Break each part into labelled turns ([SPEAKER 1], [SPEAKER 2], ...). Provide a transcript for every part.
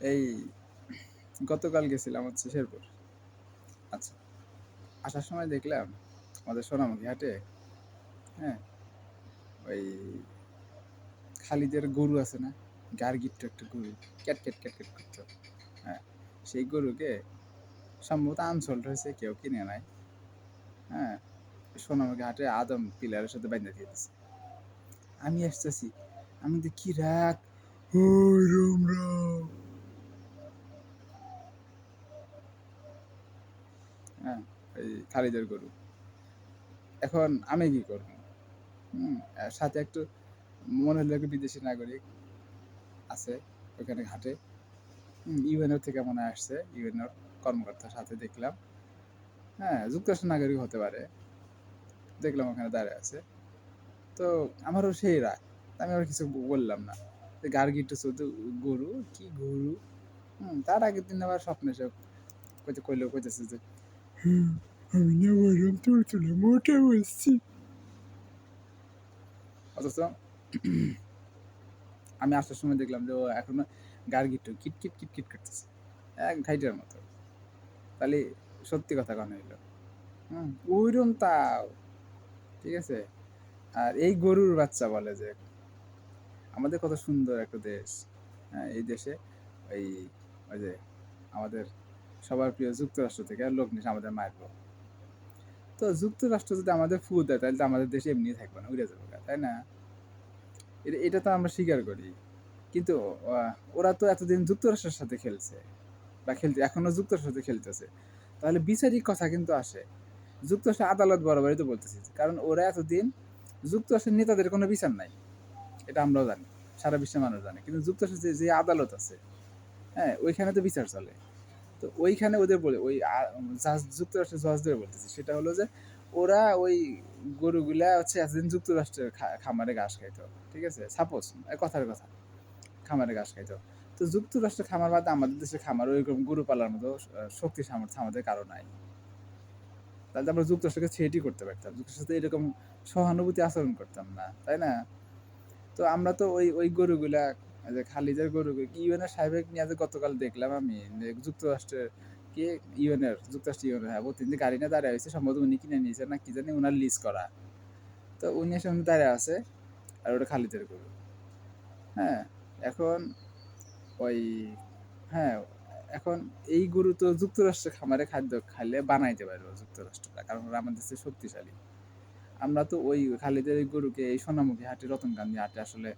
[SPEAKER 1] এই, গতকাল গেছিলাম হচ্ছে শেরপুর। আচ্ছা আসার সময় দেখলাম আমাদের সোনামুখী হাটে হ্যাঁ ওই খালিদের গরু আছে না, গার্গিট্ট একটা গরু, ক্যাট ক্যাট ক্যাট ক্যাট করতো হ্যাঁ সেই গরুকে সম্ভবত আনসোল্ড হয়েছে, কেউ কিনে নাই হ্যাঁ সোনামুখী হাটে আদম পিলারের সাথে বাইন্দা দিয়ে দিছে। আমি আসতেছি, আমি দেখি ওই রাম রাম হ্যাঁ এই খালিদের গরু। এখন আমি কি করব? হুম সাথে একটু মনে হলো একটু বিদেশি নাগরিক আছে ওখানে ঘাটে। ইউএনও থেকে মনে আসছে, ইউএনওর কর্মকর্তার সাথে দেখলাম। হ্যাঁ যুক্তরাষ্ট্র নাগরিক হতে পারে। দেখলাম ওখানে দাঁড়িয়ে আছে। তো আমারও সেই রাগ আমি আর কিছু বললাম না। গার্গিটা শুধু গরু, কি গরু? হুম, তার আগের দিন আবার স্বপ্নে সব কইতে কইলেও কইতেছে যে "হুম, আমি না বললাম তোর তুলে মোটা বলছি অথচ আমি আসার সময় দেখলাম যে ও এখনও গার্গিটো কিট কিট কিট কিট করতেছে। এক ঘাইটার মতো। তাহলে সত্যি কথা কন হইল? হুম ওইরকম তাও। ঠিক আছে? আর এই গরুর বাচ্চা বলে যে আমাদের কত সুন্দর একটা দেশ। হ্যাঁ এই দেশে ওই ওই যে আমাদের সবার প্রিয় যুক্তরাষ্ট্র থেকে লোক নিয়ে আমাদের মারব তো যুক্তরাষ্ট্র যদি আমাদের ফু দেয়, তাহলে তো আমাদের দেশে এমনি থাকবে না, উড়ে যাবে তাই না? এটা এটা তো আমরা স্বীকার করি। কিন্তু ওরা তো এতদিন যুক্তরাষ্ট্রের সাথে খেলছে, বা খেলতে, এখনও যুক্তরাষ্ট্রের সাথে খেলতেছে। তাহলে বিচারিক কথা কিন্তু আসে। যুক্তরাষ্ট্রের আদালত বরাবরই তো বলতেছি, কারণ ওরা এতদিন যুক্তরাষ্ট্রের নেতাদের কোনো বিচার নাই। এটা আমরাও জানি, সারা বিশ্বের মানুষ জানে। কিন্তু যুক্তরাষ্ট্রের যে আদালত আছে হ্যাঁ ওইখানে তো বিচার চলে। তো ওইখানে ওদের বলে, ওই জাজ- যুক্তরাষ্ট্রের জজদের বলতেছি। সেটা হলো যে, ওরা ওই গরুগুলা হচ্ছে এতদিন যুক্তরাষ্ট্রের খামারে ঘাস খাইতো, ঠিক আছে? সাপোজ কথার কথা, খামারে ঘাস খাইতো। তো যুক্তরাষ্ট্রের খামার বাদে আমাদের দেশের খামার ওইরকম গরু পালার মতো শক্তি সামর্থ্য আমাদের কারও নাই। তাহলে আমরা যুক্তরাষ্ট্রকে ছেটি করতে পারতাম। যুক্তরাষ্ট্রের এরকম সহানুভূতি আচরণ করতাম না, তাই না? তো আমরা তো ওই ওই গরুগুলা যে খালিদের গরু ইউএনএর সাহেবের নিয়ে গতকাল দেখলাম আমি যুক্তরাষ্ট্রের কি, ইউএনএর, যুক্তরাষ্ট্র ইউএনএর হ্যাঁ তিনি গাড়ি নিয়ে দাঁড়িয়ে হয়েছে সম্ভবত উনি কিনে নিয়েছে না কি জানি ওনার লিজ করা। তো উনি এসে উনি দাঁড়িয়ে আছে, আর ওটা খালিদের গরু। হ্যাঁ এখন ওই হ্যাঁ এখন এই গরু তো যুক্তরাষ্ট্রের খামারে খাদ্য খাইলে বানাইতে পারব যুক্তরাষ্ট্রটা, কারণ ওরা আমাদের চেয়ে শক্তিশালী। আমরা তো ওই খালিদের গরুকে এই সোনামুখী হাটে, রতনকান্দি হাটে আসলে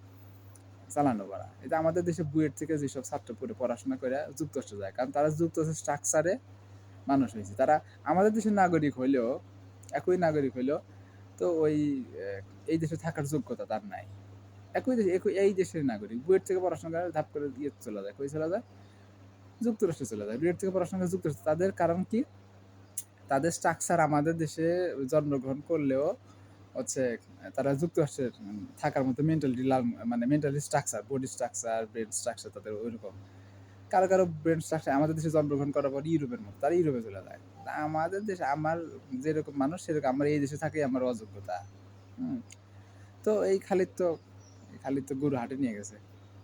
[SPEAKER 1] চালানো করা এটা আমাদের দেশে বুয়েট থেকে যেসব ছাত্র পড়ে পড়াশোনা করে যুক্তরাষ্ট্র যায়, কারণ তারা যুক্তরাষ্ট্রের স্ট্রাকচারে মানুষ হয়েছে। তারা আমাদের দেশের নাগরিক হইলেও, একই নাগরিক হইলেও তো ওই এই দেশে থাকার যোগ্যতা তার নাই। একই দেশে, একই, এই দেশের নাগরিক, বুয়েট থেকে পড়াশোনা করে ধাপ করে ইয়ে চলে যায়, কই চলে যায়? যুক্তরাষ্ট্রে চলে যায়। বুয়েট থেকে পড়াশোনা করে যুক্তরাষ্ট্র। তাদের কারণ কি? তাদের স্ট্রাকচার আমাদের দেশে জন্মগ্রহণ করলেও হচ্ছে তারা যুক্তরাষ্ট্রের থাকার মতো মেন্টালিটি মানে mentally structure body structure brain structure তাদের ওইরকম। কারও কারও ব্রেন স্ট্রাকচার আমাদের দেশে জন্মগ্রহণ করার পর ইউরোপের মতো, তারা ইউরোপে চলে যায়। আমাদের দেশে, আমার যেরকম মানুষ, সেরকম আমার এই দেশে থাকে আমার অযোগ্যতা। তো এই খালিদ তো খালিদ তো গরু হাটে নিয়ে গেছে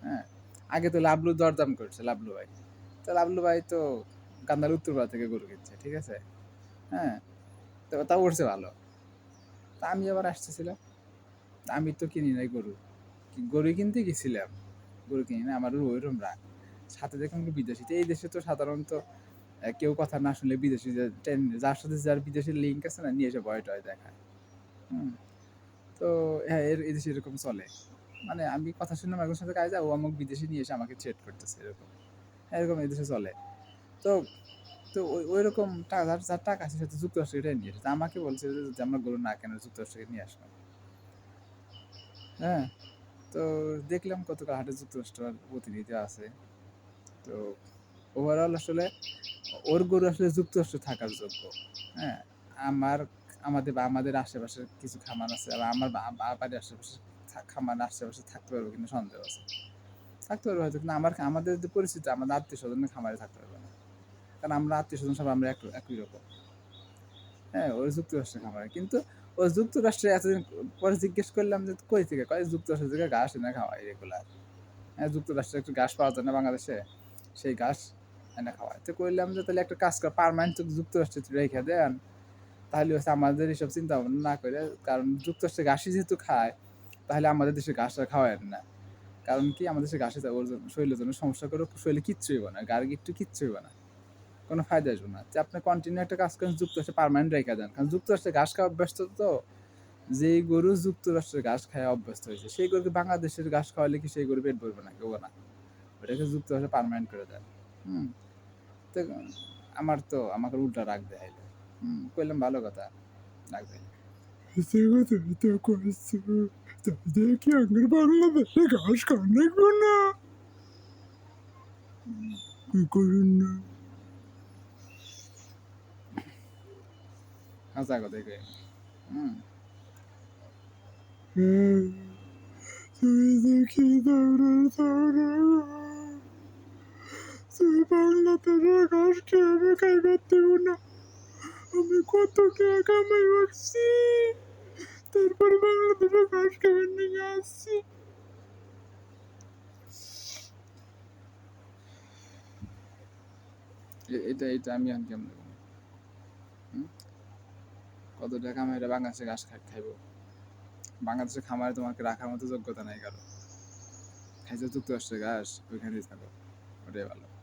[SPEAKER 1] হ্যাঁ। আগে তো লাবলু দরদাম করছে, লাবলু ভাই। তো লাবলু ভাই তো কান্দার উত্তরপাড়া থেকে গরু কিনছে, ঠিক আছে? হ্যাঁ। তো তা উঠছে ভালো। তা আমি আবার আসতেছিলাম। আমি তো কিনি নাই গরু। গরু কিনতে গেছিলাম? গরু কিনি না আমার ওইরকম রাগ। সাথে দেখলাম বিদেশি এই দেশে তো সাধারণত কেউ কথা না শুনলে বিদেশি যার সাথে যার বিদেশি লিঙ্ক আছে না, নিয়ে এসে ভয় টয় দেখায়। হুম। তো হ্যাঁ এর, এই দেশে এরকম চলে। মানে আমি কথা শুনলাম একজন সাথে কাজ, ও আমাকে বিদেশি নিয়ে এসে আমাকে থ্রেট করতেছে, এরকম। হ্যাঁ এরকম এই দেশে চলে। তো তো ওই ওই রকম টাকা যার যার টাকা আছে, সে তো যুক্তরাষ্ট্র নিয়ে এসেছে। আমাকে বলছে যে আমরা গরু না কেন যুক্তরাষ্ট্র থেকে নিয়ে আসলাম হ্যাঁ তো দেখলাম কতটা হাটে যুক্তরাষ্ট্রের প্রতিনিধি আছে। তো ওভারঅল আসলে ওর গরু আসলে যুক্তরাষ্ট্রে থাকার যোগ্য। হ্যাঁ আমার, আমাদের বা আমাদের আশেপাশে কিছু খামার আছে আর আমার বাড়ির আশেপাশে খামার আশেপাশে থাকতে পারবে কিন্তু সন্দেহ আছে। থাকতে পারবে হয়তো, কিন্তু আমার, আমাদের পরিস্থিতি আমাদের আত্মীয় স্বজনের খামারে থাকতে পারবে কারণ আমরা আত্মীয় স্বজন সব আমরা একই রকম। হ্যাঁ ওই যুক্তরাষ্ট্রের খামারে। কিন্তু ওই যুক্তরাষ্ট্রে এতদিন পরে জিজ্ঞেস করলাম যে, কই থেকে? কয় যুক্তরাষ্ট্র থেকে ঘাস এনে খাওয়াই রেগুলার হ্যাঁ যুক্তরাষ্ট্রে একটু ঘাস পাওয়া যায় না বাংলাদেশে, সেই ঘাস এনে খাওয়ায়। তো করলাম যে, তাহলে একটা কাজ কর পারমানেন্ট যুক্তরাষ্ট্রে রেখে দেন। তাহলে হচ্ছে আমাদের এইসব চিন্তা ভাবনা না করে, কারণ যুক্তরাষ্ট্রে ঘাসই যেহেতু খায়, তাহলে আমাদের দেশে ঘাসটা খাওয়ায় না। কারণ কি, আমাদের দেশে ঘাসে ওর জন্য শরীরের জন্য সমস্যা করে শরীরে কিচ্ছু হইব না গাড়ি একটু কিচ্ছু হইব না। কোনো ফায়দা আসবে না। যে আপনি কন্টিনিউ একটা কাজ করেন যুক্তরাষ্ট্রে পারমানেন্ট রেখে দেন। কারণ যুক্তরাষ্ট্রে ঘাস খাওয়া অভ্যস্ত তো। যেই গরু যুক্তরাষ্ট্রের ঘাস খায় অভ্যস্ত হয়েছে। সেই গরুকে বাংলাদেশের ঘাস খাওয়ালে কি সেই গরু পেট ভরবে না কেউ না? ওটাকে যুক্তরাষ্ট্রে পারমানেন্ট করে দেন। হুম। তো আমার তো আমাকে উল্টা রাগ দেখাইলো। হুম কইলাম ভালো কথা রাগ দেখাইলো।
[SPEAKER 2] তো করছ দেখি আঙ্গুর বাংলাদেশে ঘাস দেখব না। করেন না?
[SPEAKER 1] হাসা কথা
[SPEAKER 2] তুই দেখি দৌড়ে দৌড়ে তুই বাংলাদেশের ঘাস খেয়ে আমি খাইবার দেব না আমি কত টাকা কামাই করছি তারপরে ঘাস খাবার নিয়ে আসছি?
[SPEAKER 1] এটা এটা আমি কেমন হুম? কত টাকা এটা বাংলাদেশে ঘাস খাই খাইবো? বাংলাদেশের খামারে তোমাকে রাখার মতো যোগ্যতা নাই কারও। খাইছে যুক্তরাষ্ট্রের ঘাস, ওইখানেই থাকো। ওটাই ভালো।